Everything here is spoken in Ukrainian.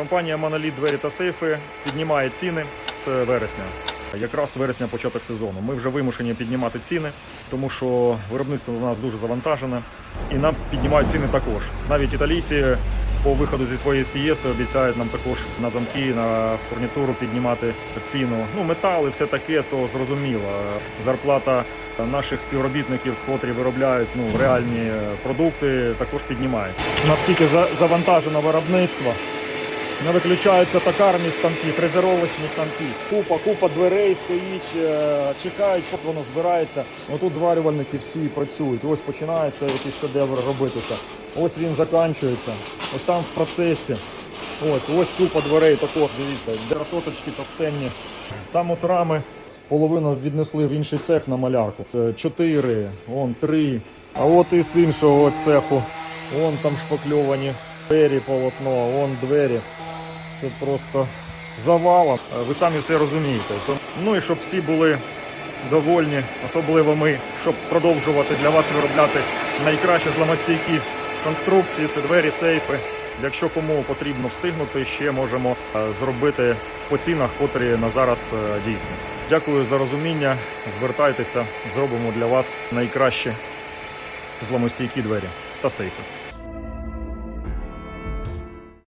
Компанія Monolith двері та сейфи піднімає ціни з вересня. Якраз вересня початок сезону. Ми вже вимушені піднімати ціни, тому що виробництво у нас дуже завантажене, і нам піднімають ціни також. Навіть італійці по виходу зі своєї сієсти обіцяють нам також на замки, на фурнітуру піднімати ціну. Ну, метал і все таке, то зрозуміло. Зарплата наших співробітників, котрі виробляють ну, реальні продукти, також піднімається. Наскільки за- завантажено виробництво? Не виключаються токарні станки, фрезеровочні станки. Купа, купа дверей стоїть, е, чекають, поки воно збирається. Отут зварювальники всі працюють. Ось починається якийсь шедевр робитися. Ось він закінчується. Ось там в процесі. Ось, ось купа дверей також, дивіться, красоточки товстенні. Там от рами половину віднесли в інший цех на малярку. Е, Чотири, вон три. А от і з іншого цеху. Вон там шпакльовані двері полотно, вон двері. Це просто завалом. Е, Ви самі це розумієте. Ну і щоб всі були довольні, особливо ми, щоб продовжувати для вас виробляти найкращі зламостійкі конструкції, це двері, сейфи. Якщо кому потрібно встигнути, ще можемо е, зробити по цінах, котрі на зараз е, дійсні. Дякую за розуміння. Звертайтеся, зробимо для вас найкращі зламостійкі двері та сейфи.